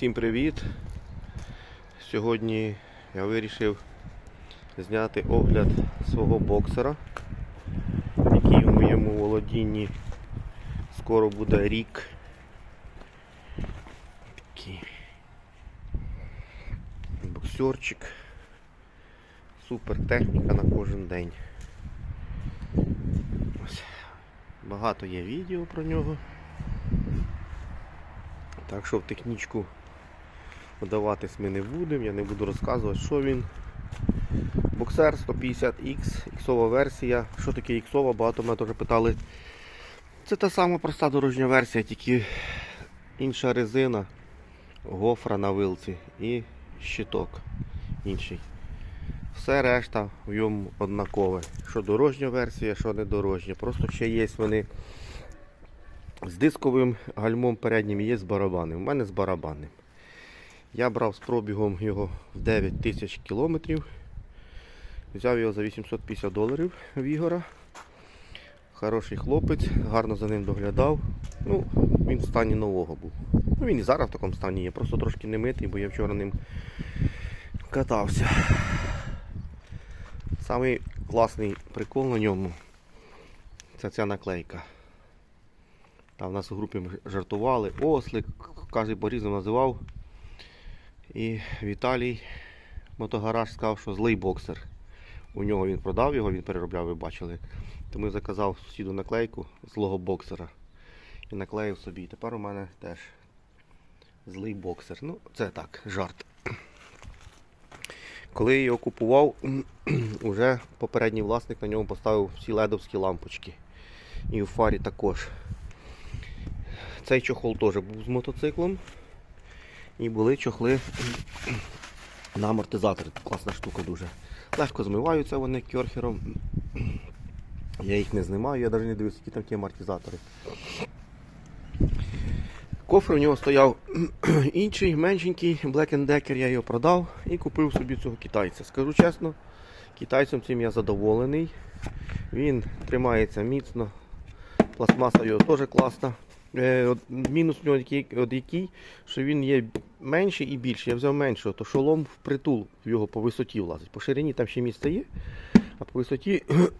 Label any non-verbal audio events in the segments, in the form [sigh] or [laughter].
Всім привіт! Сьогодні я вирішив зняти огляд свого боксера, який у моєму володінні скоро буде рік. Такий боксерчик. Супер техніка на кожен день. Ось. Багато є відео про нього. Так що в технічку вдаватись ми не будемо, я не буду розказувати, що він. Боксер 150X, іксова версія. Що таке іксова? Багато мене теж питали. Це та сама проста дорожня версія, тільки інша резина, гофра на вилці і щиток інший. Все решта в ньому однакове. Що дорожня версія, що не дорожня. Просто ще є вони з дисковим гальмом переднім і є з барабанним. У мене з барабанним. Я брав з пробігом його в 9 тисяч кілометрів. Взяв його за 850 доларів в Ігора. Хороший хлопець, гарно за ним доглядав. Ну, він в стані нового був. Ну, він і зараз в такому стані є, просто трошки не митий, бо я вчора ним катався. Самий класний прикол на ньому це ця наклейка. Там в нас у групі жартували, ослик, кожен по-різному називав. І Віталій мотогараж сказав, що злий боксер. У нього він продав його, він переробляв, ви бачили. Тому я заказав сусіду наклейку злого боксера. І наклеїв собі. Тепер у мене теж злий боксер. Ну, це так, жарт. Коли я його купував, [clears throat] уже попередній власник на ньому поставив всі ледовські лампочки. І в фарі також. Цей чохол теж був з мотоциклом. І були чохли на амортизатори. Класна штука дуже. Легко змиваються вони керхером. Я їх не знімаю, я навіть не дивлюся, які там ті амортизатори. Кофр у нього стояв [clears throat] інший, меншенький, Black Decker, я його продав і купив собі цього китайця. Скажу чесно, китайцем цим я задоволений. Він тримається міцно, пластмаса його теж класна. Е, мінус у нього який, що він є менший і більший. Я взяв меншого, то шолом в притул його по висоті влазить. По ширині там ще місце є, а по висоті в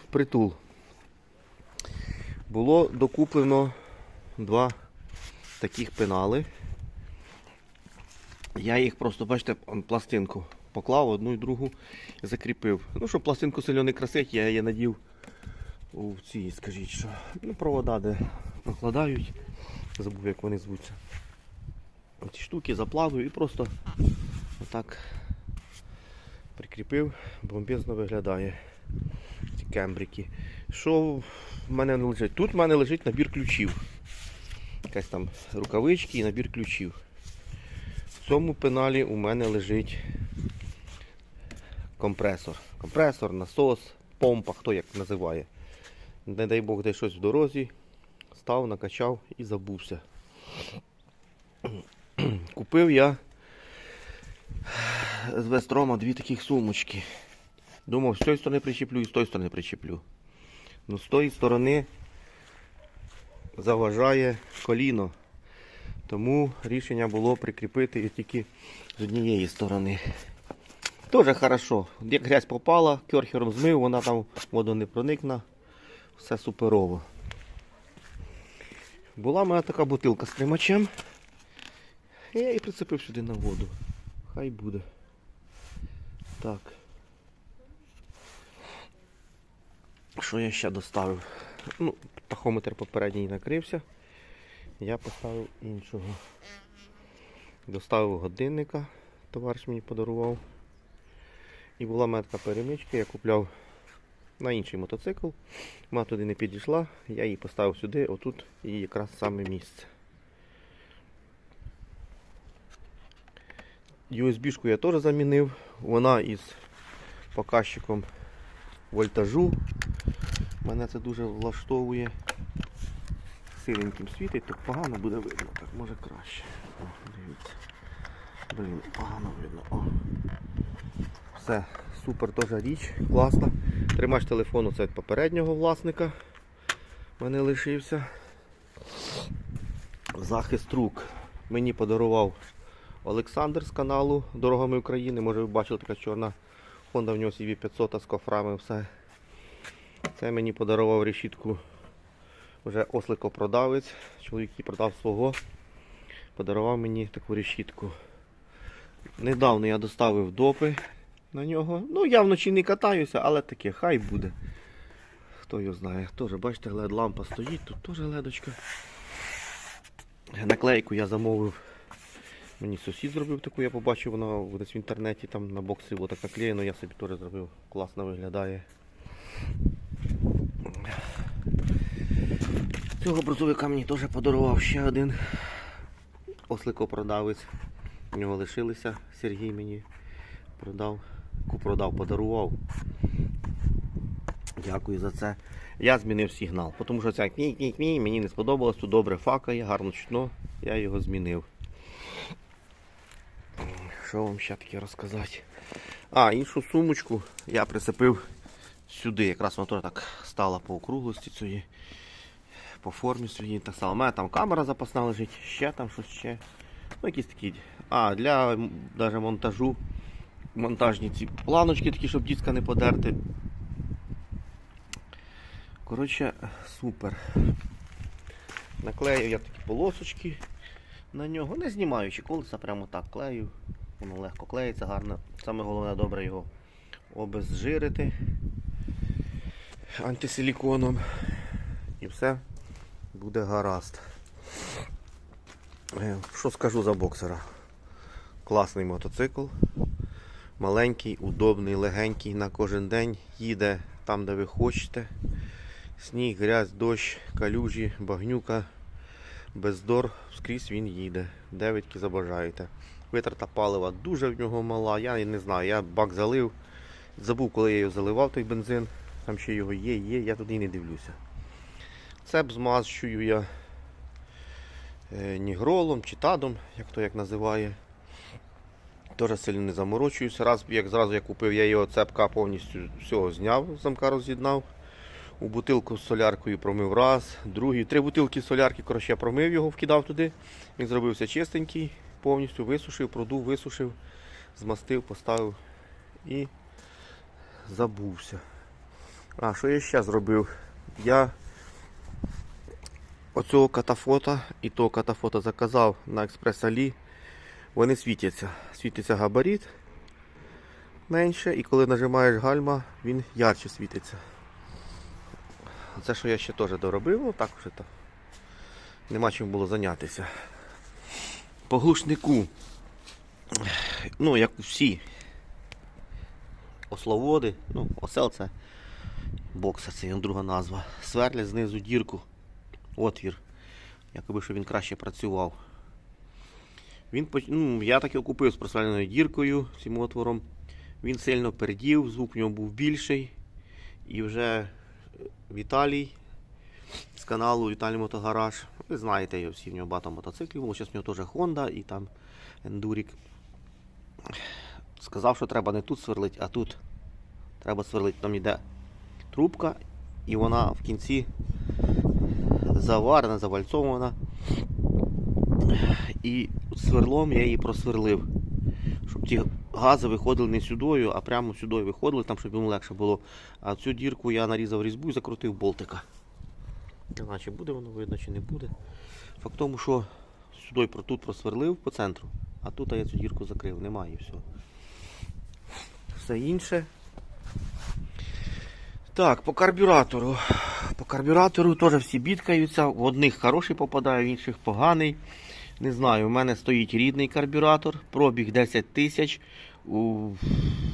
[clears throat] притул. Було докуплено два таких пенали. Я їх просто, бачите, пластинку поклав одну і другу і закріпив. Ну, щоб пластинку сильно не красить, я її надів у ці, скажіть, що ну, провода, де накладають. Забув, як вони звуться. Ці штуки заплавив і просто отак прикріпив, бомбезно виглядає. Ці кембрики. Що в мене не лежить? Тут в мене лежить набір ключів. Якась там рукавички і набір ключів. В цьому пеналі у мене лежить компресор. Компресор, насос, помпа, хто як називає. Не дай Бог, де щось в дорозі. Став, накачав і забувся. [clears throat] Купив я з Вестрома дві таких сумочки. Думав, з цієї сторони причеплю і з тої сторони причеплю. Ну, з тої сторони заважає коліно. Тому рішення було прикріпити її тільки з однієї сторони. Тоже хорошо. Як грязь попала, керхером змив, вона там воду не проникне. Все суперово. Була в мене така бутилка з тримачем. І я її прицепив сюди на воду. Хай буде. Так. Що я ще доставив? Ну, тахометр попередній накрився. Я поставив іншого. Доставив годинника, товариш мені подарував. І була така перемичка, я купляв на інший мотоцикл. Вона туди не підійшла, я її поставив сюди, отут і якраз саме місце. USB-шку я теж замінив, вона із показчиком вольтажу. Мене це дуже влаштовує. Сиреньким світить, так погано буде видно, так може краще. О, дивіться. Блін, погано видно. О. Все, супер теж річ, класна. Тримач телефону це від попереднього власника. мене лишився. Захист рук. Мені подарував Олександр з каналу Дорогами України. Може ви бачили така чорна Honda в нього CV 500 з кофрами все. Це мені подарував решітку вже осликопродавець. Чоловік який продав свого. Подарував мені таку решітку. Недавно я доставив допи на нього. Ну, я вночі не катаюся, але таке, хай буде. Хто його знає. Теж, бачите, led лампа стоїть, тут теж ледочка. Наклейку я замовив. Мені сусід зробив таку, я побачив, вона десь в інтернеті там на боксі було так наклеєно, я собі теж зробив. Класно виглядає. Цього брузовика мені теж подарував ще один осликопродавець. У нього лишилися, Сергій мені продав, продав, подарував. Дякую за це. Я змінив сигнал, тому що ця кні-кні-кні мені не сподобалось, тут добре факає, гарно чутно, я його змінив. Що вам ще таке розказати? А, іншу сумочку я прицепив сюди. Якраз вона так стала по округлості цієї, по формі своїй. Так само. У мене там камера запасна лежить, ще там щось ще. Ну, якісь такі. А, для даже монтажу. Монтажні ці планочки такі, щоб диска не подерти. Коротше, супер. Наклею я такі полосочки на нього, не знімаючи колеса, прямо так клею. Воно легко клеїться, гарно. Саме головне добре його обезжирити антисиліконом. І все буде гаразд. Е, Що скажу за боксера? Класний мотоцикл. Маленький, удобний, легенький на кожен день. Їде там, де ви хочете. Сніг, грязь, дощ, калюжі, багнюка, бездор, скрізь він їде. Де забажаєте. Витрата палива дуже в нього мала. Я не знаю, я бак залив. Забув, коли я його заливав, той бензин. Там ще його є, є, я туди не дивлюся. Цеп змащую я е, нігролом чи тадом, як то як називає. Теж сильно не заморочуюся. Раз, як зразу я купив, я його цепка повністю всього зняв, замка роз'єднав. У бутилку з соляркою промив раз, другий. Три бутилки солярки, коротше, промив його, вкидав туди. Він зробився чистенький, повністю висушив, продув, висушив, змастив, поставив і забувся. А, що я ще зробив? Я оцього катафота і того катафота заказав на експрес-алі. Вони світяться. Світиться габарит менше, і коли нажимаєш гальма, він ярче світиться. Це, що я ще теж доробив, ну так вже то. Нема чим було зайнятися. По глушнику, ну, як всі ословоди, ну, осел це бокса, це його друга назва. Сверлять знизу дірку, отвір, якоби щоб він краще працював. Він, ну, я так його купив з просверляною діркою, цим отвором. Він сильно пердів, звук в нього був більший. І вже Віталій з каналу Віталій Мотогараж. Ви знаєте його всі, в нього багато мотоциклів. Зараз в нього теж Honda і там Ендурік. Сказав, що треба не тут сверлити, а тут треба сверлити. Там йде трубка, і вона в кінці заварена, завальцована. І сверлом я її просверлив. Щоб ті гази виходили не сюдою, а прямо сюди виходили, там, щоб йому легше було. А цю дірку я нарізав різьбу і закрутив болтика. Не буде воно видно, чи не буде. Факт тому, що сюди тут просверлив по центру, а тут я цю дірку закрив, немає і все. Все інше. Так, по карбюратору. По карбюратору теж всі бідкаються. В одних хороший попадає, в інших поганий. Не знаю, у мене стоїть рідний карбюратор, пробіг 10 тисяч.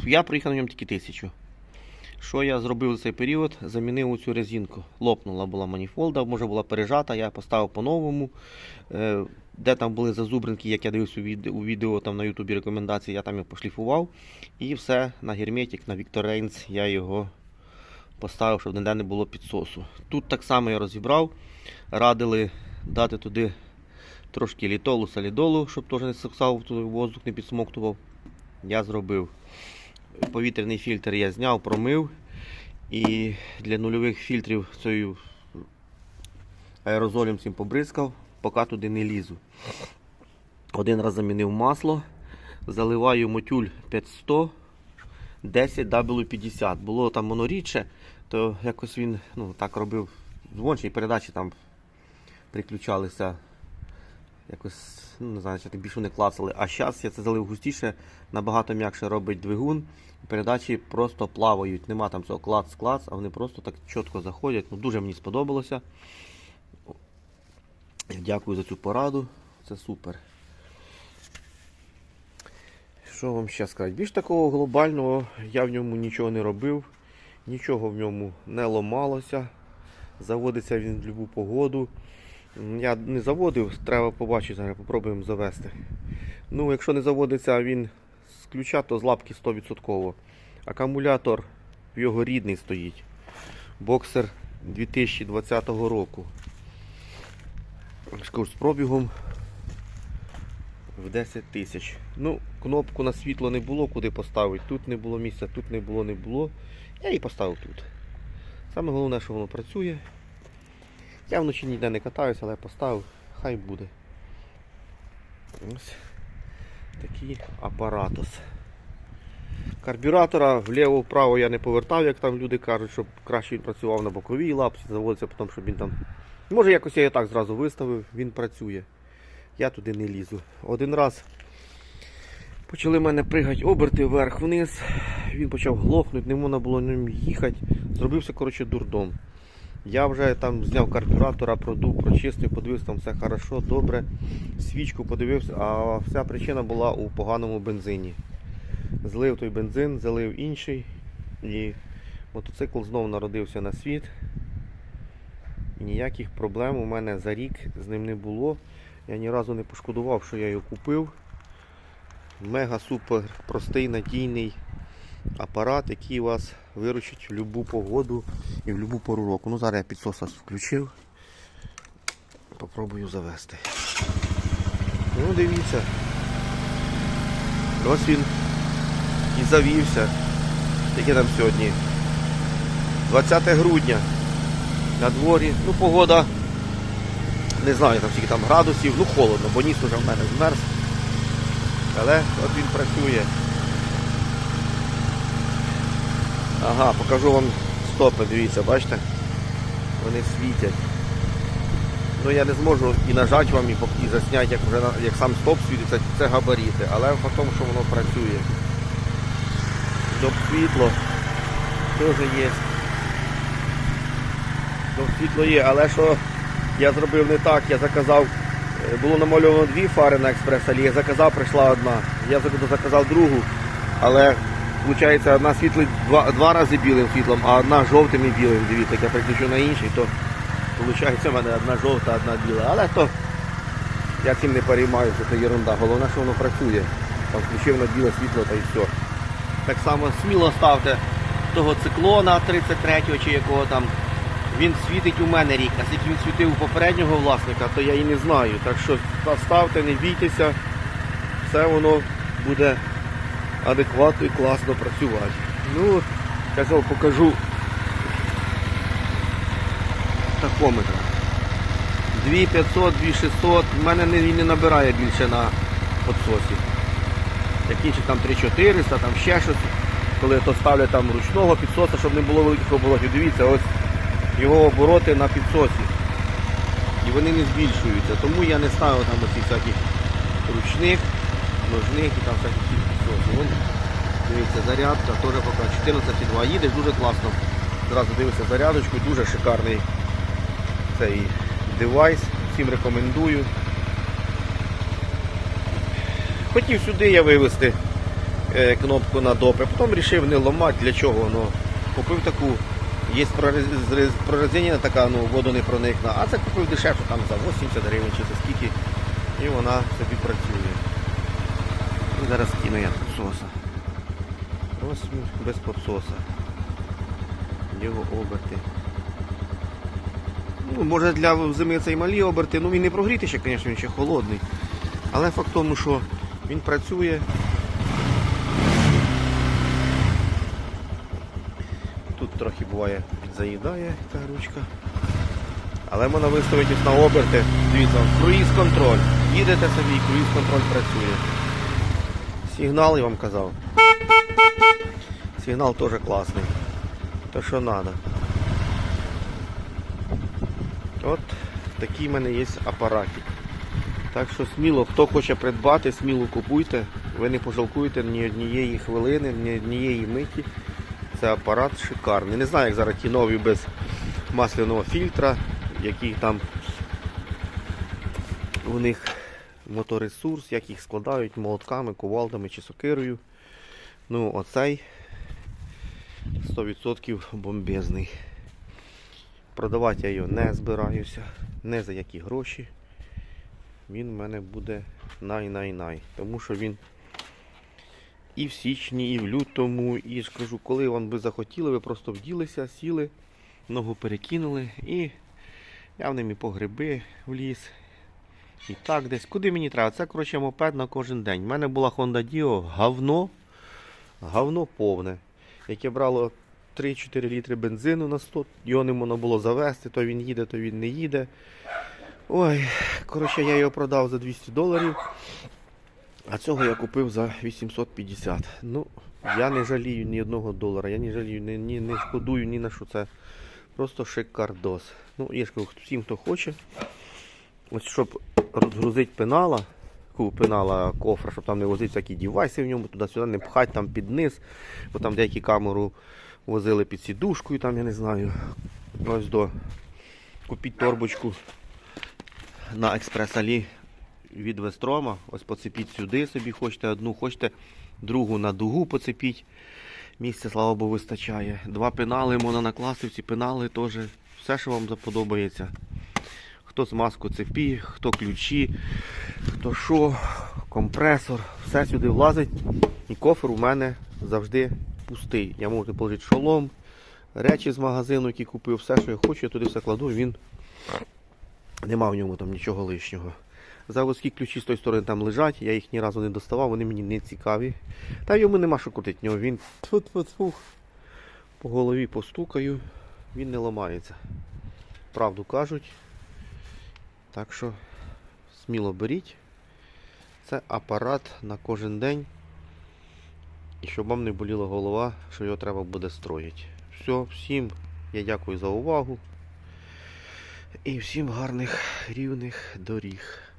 Я приїхав на ньому тільки тисячу. Що я зробив за цей період? Замінив цю резинку. Лопнула була маніфолда, може була пережата, я поставив по-новому. Е, Де там були зазубринки, як я дивився у відео, там на ютубі рекомендації, я там його пошліфував. І все на герметик, на Reigns я його поставив, щоб ніде не було підсосу. Тут так само я розібрав. Радили дати туди трошки літолу, солідолу, щоб теж не сосав, воздух не підсмоктував. Я зробив. Повітряний фільтр я зняв, промив. І для нульових фільтрів цією аерозолем цим побризкав, поки туди не лізу. Один раз замінив масло, заливаю мотюль 500, 10 W50. Було там воно рідше, то якось він ну, так робив дзвончі передачі там приключалися. Якось, ну не знаю, чи більше не клацали. А зараз я це залив густіше, набагато м'якше робить двигун. Передачі просто плавають. Нема там цього клац-клац, а вони просто так чітко заходять. Ну, дуже мені сподобалося. Дякую за цю пораду. Це супер. Що вам ще сказати? Більш такого глобального я в ньому нічого не робив, нічого в ньому не ломалося. Заводиться він в будь-яку погоду. Я не заводив, треба побачити, зараз попробуємо завести. Ну, якщо не заводиться він з ключа, то з лапки 100%. Акумулятор його рідний стоїть. Боксер 2020 року. З пробігом в 10 тисяч. Ну, кнопку на світло не було, куди поставити. Тут не було місця, тут не було, не було. Я її поставив тут. Саме головне, що воно працює. Я вночі ніде не катаюся, але поставив, хай буде. Ось такий апаратус. Карбюратора вліво-вправо я не повертав, як там люди кажуть, щоб краще він працював на боковій лапці, заводиться потім, щоб він там. Може якось я його так зразу виставив, він працює. Я туди не лізу. Один раз почали мене пригати оберти вверх-вниз. Він почав глохнути, не можна було ним їхати. Зробився, коротше, дурдом. Я вже там зняв карбюратора, продув, прочистив, подивився, там все хорошо, добре. Свічку подивився, а вся причина була у поганому бензині. Злив той бензин, залив інший. І мотоцикл знову народився на світ. Ніяких проблем у мене за рік з ним не було. Я ні разу не пошкодував, що я його купив. Мега супер простий, надійний апарат, який вас виручить в будь-яку погоду і в будь-яку пору року. Ну зараз я підсос включив. Попробую завести. Ну дивіться. Ось він і завівся. Яке там сьогодні? 20 грудня. На дворі. Ну погода. Не знаю там скільки там градусів, ну холодно, бо ніс уже в мене змерз. Але от він працює. Ага, покажу вам стопи, дивіться, бачите? Вони світять. Ну я не зможу і нажати вам, і, і засняти, як, вже, як сам стоп світиться, це габаріти, але в тому, що воно працює. Доп світло теж є. Доп світло є, але що я зробив не так, я заказав, е, було намальовано дві фари на експрес алі я заказав, прийшла одна. Я заказав другу, але виходить одна світлить два, два рази білим світлом, а одна жовтим і білим. Дивіться, як я переключу на інший, то виходить в мене одна жовта, одна біла. Але то я цим не переймаюся, це ерунда. Головне, що воно працює. Там включив на біле світло та й все. Так само сміло ставте того циклона 33-го чи якого там. Він світить у мене рік, а скільки він світив у попереднього власника, то я і не знаю. Так що ставте, не бійтеся, все воно буде адекватно і класно працювати. Ну, казав, покажу тахометр. 2500, 2600, в мене не, він не набирає більше на підсосі. Як інші там 3400, там ще щось. Коли то ставлять там ручного підсоса, щоб не було великих оборотів. Дивіться, ось його обороти на підсосі. І вони не збільшуються. Тому я не ставив там оці всяких ручних, ножних і там всяких. Вон, дивіться, зарядка теж поки 14,2. Їдеш дуже класно. Зразу дивишся зарядочку, дуже шикарний цей девайс. Всім рекомендую. Хотів сюди я вивести е, кнопку на допи, потім вирішив не ламати, для чого. Ну, купив таку, є прорез- прорезинена така, ну, воду не проникна, а це купив дешевше, там за 80 гривень чи за скільки, і вона собі працює. Зараз кину я підсоса. Ось без підсоса. Його оберти. Ну, може для зими це і малі оберти, ну він не прогрітий ще, звісно, він ще холодний. Але факт в тому, що він працює. Тут трохи буває підзаїдає ця ручка. Але можна виставити на оберти. Дивіться, круїз контроль. Їдете собі, круїз контроль працює. Сигнал я вам казав. Сигнал теж класний. То що треба. От такий в мене є апаратик. Так що сміло, хто хоче придбати, сміло купуйте. Ви не пожалкуєте ні однієї хвилини, ні однієї миті. Це апарат шикарний. Не знаю, як зараз ті нові без масляного фільтра, який там у них моторесурс, як їх складають молотками, кувалдами чи сокирою. Ну, оцей 100% бомбезний. Продавати я його не збираюся, не за які гроші. Він в мене буде най-най-най. Тому що він і в січні, і в лютому, і ж кажу, коли вам би захотіли, ви просто вділися, сіли, ногу перекинули і я в ним і по гриби в ліс. І так десь. Куди мені треба? Це, коротше, мопед на кожен день. У мене була Honda Dio говно, говно повне, яке брало 3-4 літри бензину на 100, його не можна було завести, то він їде, то він не їде. Ой, коротше, я його продав за 200 доларів, а цього я купив за 850. Ну, я не жалію ні одного долара, я не жалію, ні, ні, не шкодую ні на що це. Просто шикардос. Ну, я ж кажу, всім, хто хоче. Ось щоб розгрузити пенала, пенала кофра, щоб там не возити всякі девайси в ньому, туди-сюди не пхати там під низ, бо там деякі камеру возили під сідушкою, там я не знаю. Ось до купіть торбочку на експрес-алі від Вестрома. Ось поцепіть сюди собі, хочете одну, хочете другу на дугу поцепіть. Місця, слава Богу, вистачає. Два пенали можна пенали теж. Все, що вам заподобається. Хто змазку цепі, хто ключі, хто що, компресор, все сюди влазить. І кофер у мене завжди пустий. Я можу положити шолом, речі з магазину, які купив, все, що я хочу, я туди все кладу, він нема в ньому там нічого лишнього. Заводські ключі з тої сторони там лежать, я їх ні разу не доставав, вони мені не цікаві. Та йому нема що крутити, нього він по голові постукаю, він не ламається. Правду кажуть. Так що сміло беріть. Це апарат на кожен день. І щоб вам не боліла голова, що його треба буде строїти. Все, всім я дякую за увагу. І всім гарних рівних доріг.